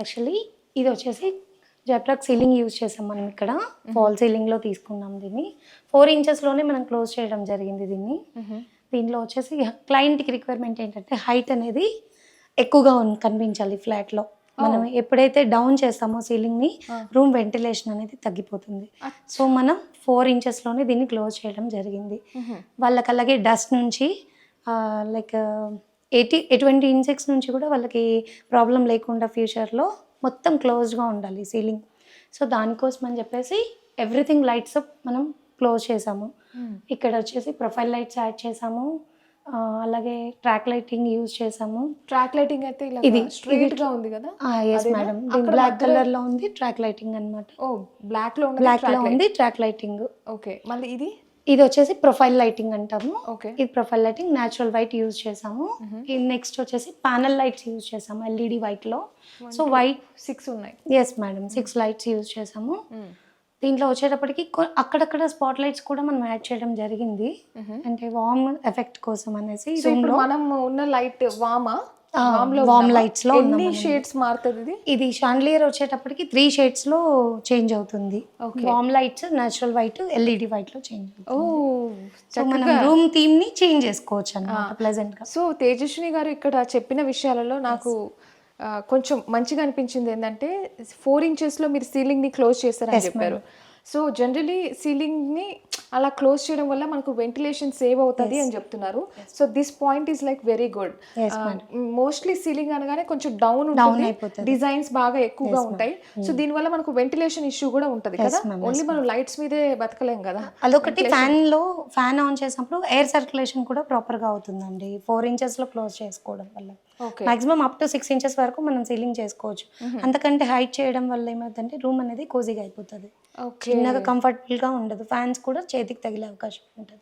Actually ఇది వచ్చేసి జైప్రాక్ ceiling use చేసాం మనం ఇక్కడ. ఫాల్ సీలింగ్లో తీసుకున్నాం దీన్ని. ఫోర్ ఇంచెస్లోనే మనం క్లోజ్ చేయడం జరిగింది దీన్ని. దీనిలో వచ్చేసి క్లయింట్కి రిక్వైర్మెంట్ ఏంటంటే హైట్ అనేది ఎక్కువగా కనిపించాలి ఫ్లాట్లో మనం ఎప్పుడైతే డౌన్ చేస్తామో సీలింగ్ని రూమ్ వెంటిలేషన్ అనేది తగ్గిపోతుంది. సో మనం ఫోర్ ఇంచెస్లోనే దీన్ని క్లోజ్ చేయడం జరిగింది. వాళ్ళకి అలాగే డస్ట్ నుంచి లైక్ ఎయిటీ ఎటువంటి ఇన్సెక్ట్స్ నుంచి కూడా వాళ్ళకి ప్రాబ్లం లేకుండా ఫ్యూచర్లో మొత్తం క్లోజ్గా ఉండాలి సీలింగ్ సో దానికోసం అని చెప్పేసి ఎవ్రీథింగ్ లైట్స్ మనం క్లోజ్ చేసాము. ఇక్కడ వచ్చేసి ప్రొఫైల్ లైట్స్ యాడ్ చేసాము. అలాగే ట్రాక్ లైటింగ్ యూజ్ చేసాము. ట్రాక్ లైటింగ్ అయితే ఇది- స్ట్రైట్గా ఉంది కదా? ఎస్? మేడం బ్లాక్ కలర్లో ఉంది ట్రాక్ లైటింగ్ అన్నమాట. ఓ బ్లాక్లో బ్లాక్లో. ఉంది ట్రాక్ లైటింగ్ ఓకే మళ్ళీ ఇది? ఇది వచ్చేసి ప్రొఫైల్ లైటింగ్ అంటాము. ఓకే. ఇది profile lighting natural white use చేసాము. నెక్స్ట్ వచ్చేసి ప్యానల్ లైట్స్ యూజ్ చేసాము ఎల్ఈడి వైట్లో. సో వైట్ సిక్స్ ఉన్నాయి. Yes madam six lights use చేసాము. దీంట్లో వచ్చేటప్పటికి అక్కడక్కడ స్పాట్ లైట్స్ కూడా మనం యాడ్ చేయడం జరిగింది. అంటే వామ్ ఎఫెక్ట్ కోసం అనేసి మనం ఉన్న లైట్ వామా? వామ్లో warm ఉన్నామా? lights లో ఎన్ని. షేడ్స్ మారుతుంది ఇది? ఇది షాండ్లియర్ వచ్చేటప్పటికి త్రీ షేడ్స్లో చేంజ్ అవుతుంది. Warm lights natural white LED వైట్లో చేంజ్ ఓ సో మనం రూమ్ థీమ్ని చేంజ్ చేసుకోవచ్చు అన్నమాట ప్లెజెంట్గా సో తేజస్విని గారు ఇక్కడ చెప్పిన విషయాలలో నాకు కొంచెం మంచిగా అనిపించింది ఏంటంటే ఫోర్ ఇంచెస్లో మీరు సీలింగ్ని క్లోజ్ చేస్తారని చెప్పారు. సో జనరలీ సీలింగ్ని అలా క్లోజ్ చేయడం వల్ల మనకు వెంటిలేషన్ సేవ్ అవుతుంది అని చెప్తున్నారు. So this point is like very good mostly ceiling అనగానే కొంచెం డౌన్ ఉంటుంది. అయిపోతుంది. డిజైన్స్ బాగా ఎక్కువగా ఉంటాయి. సో దీనివల్ల మనకు వెంటిలేషన్ ఇష్యూ కూడా ఉంటుంది కదా. ఓన్లీ మనం లైట్స్ మీదే బతకలేం కదా? అదొకటి ఫ్యాన్లో ఫ్యాన్ ఆన్ చేసినప్పుడు ఎయిర్ సర్క్యులేషన్ కూడా ప్రాపర్గా అవుతుందండి. ఫోర్ ఇంచెస్లో క్లోజ్ చేసుకోవడం వల్ల. Maximum up to six inches వరకు మనం సీలింగ్ చేసుకోవచ్చు. అంతకంటే హైట్ చేయడం వల్ల ఏమవుతుందంటే రూమ్ అనేది కోజీగా అయిపోతుంది. చిన్నగా కంఫర్టబుల్గా ఉండదు. ఫ్యాన్స్ కూడా చేతికి తగిలే అవకాశం ఉంటుంది.